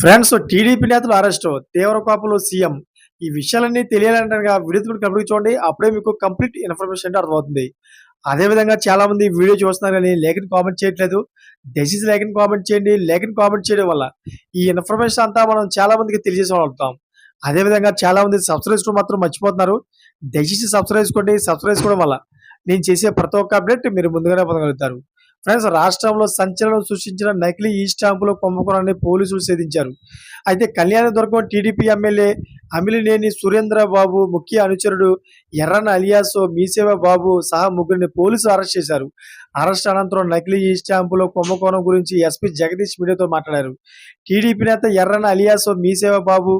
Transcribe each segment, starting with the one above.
Friends TDP నేతలు arrest తీవ్ర కోపంలో సీఎం. ఈ విషయాలన్నీ తెలియాలంటే వీడియో కంప్లీట్ చూడండి అప్పుడే మీకు కంప్లీట్ ఇన్ఫర్మేషన్ అంటే అర్థమవుతుంది. అదే విధంగా చాలా మంది వీడియో చూస్తున్నారు కానీ లేఖని కామెంట్ చేయట్లేదు. దయచేసి లేఖని కామెంట్ చేయండి. లేఖని కామెంట్ చేయడం వల్ల ఈ ఇన్ఫర్మేషన్ అంతా మనం చాలా మందికి తెలియజేసుకోగలుగుతాం అదే విధంగా చాలా మంది సబ్స్క్రైబ్ మాత్రం మర్చిపోతున్నారు. దయచేసి సబ్స్క్రైబ్ చేసుకోండి. సబ్స్క్రైబ్ చేసుకోవడం వల్ల నేను చేసే ప్రతి ఒక్క అప్డేట్ మీరు ముందుగానే పొందగలుగుతారు. ఫ్రెండ్స్ రాష్ట్రంలో సంచలనం సృష్టించిన నకిలీ ఈ స్టాంపుల కుంభకోణాన్ని పోలీసులు ఛేదించారు. అయితే కళ్యాణదుర్గం టీడీపీ ఎమ్మెల్యే అమిలినేని సురేంద్ర బాబు ముఖ్య అనుచరుడు ఎర్రన అలియాసో మీసేవ బాబు సహా ముగ్గురిని పోలీసులు అరెస్ట్ చేశారు. అరెస్ట్ అనంతరం నకిలీ ఈ స్టాంపుల కుంభకోణం గురించి ఎస్పీ జగదీష్ మీడియాతో మాట్లాడారు. టీడీపీ నేత ఎర్రన అలియాస్ మీసేవ బాబు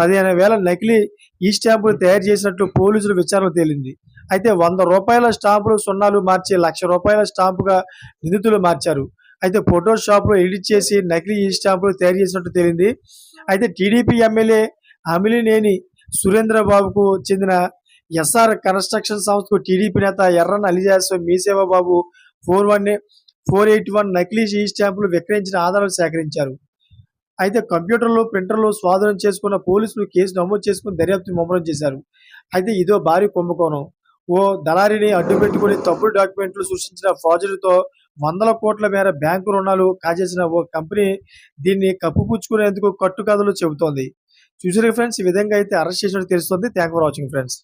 పదిహేను వేల నకిలీ ఈ స్టాంపులు తయారు చేసినట్లు పోలీసులు విచారణ తేలింది. అయితే వంద రూపాయల స్టాంపులు సున్నాలు మార్చి లక్ష రూపాయల స్టాంపుగా నిందితులు మార్చారు. అయితే ఫోటో షాప్లో ఎడిట్ చేసి నకిలీ ఈ స్టాంపులు తయారు చేసినట్టు తేలింది. అయితే టీడీపీ ఎమ్మెల్యే అమిలినేని సురేంద్రబాబుకు చెందిన ఎస్ఆర్ కన్స్ట్రక్షన్ సంస్థకు టీడీపీ నేత Erran alias MeeSeva Babu four one four eight one నకిలీ ఈ స్టాంపులు విక్రయించిన ఆధారాలు సేకరించారు. అయితే కంప్యూటర్లు ప్రింటర్లు స్వాధీనం చేసుకున్న పోలీసులు కేసు నమోదు చేసుకుని దర్యాప్తు ముమ్మరం చేశారు. అయితే ఇదో భారీ కుంభకోణం. ఓ దళారిని అడ్డుపెట్టుకుని తప్పుడు డాక్యుమెంట్లు సృష్టించిన ఫార్జరీతో వందల కోట్ల మేర బ్యాంకు రుణాలు కాజేసిన ఓ కంపెనీ దీన్ని కప్పుపుచ్చుకునేందుకు కట్టుకథలు చెబుతోంది. చూసారు ఫ్రెండ్స్ ఈ విధంగా అయితే అరెస్ట్ చేసినట్టు తెలుస్తుంది. Thank for watching friends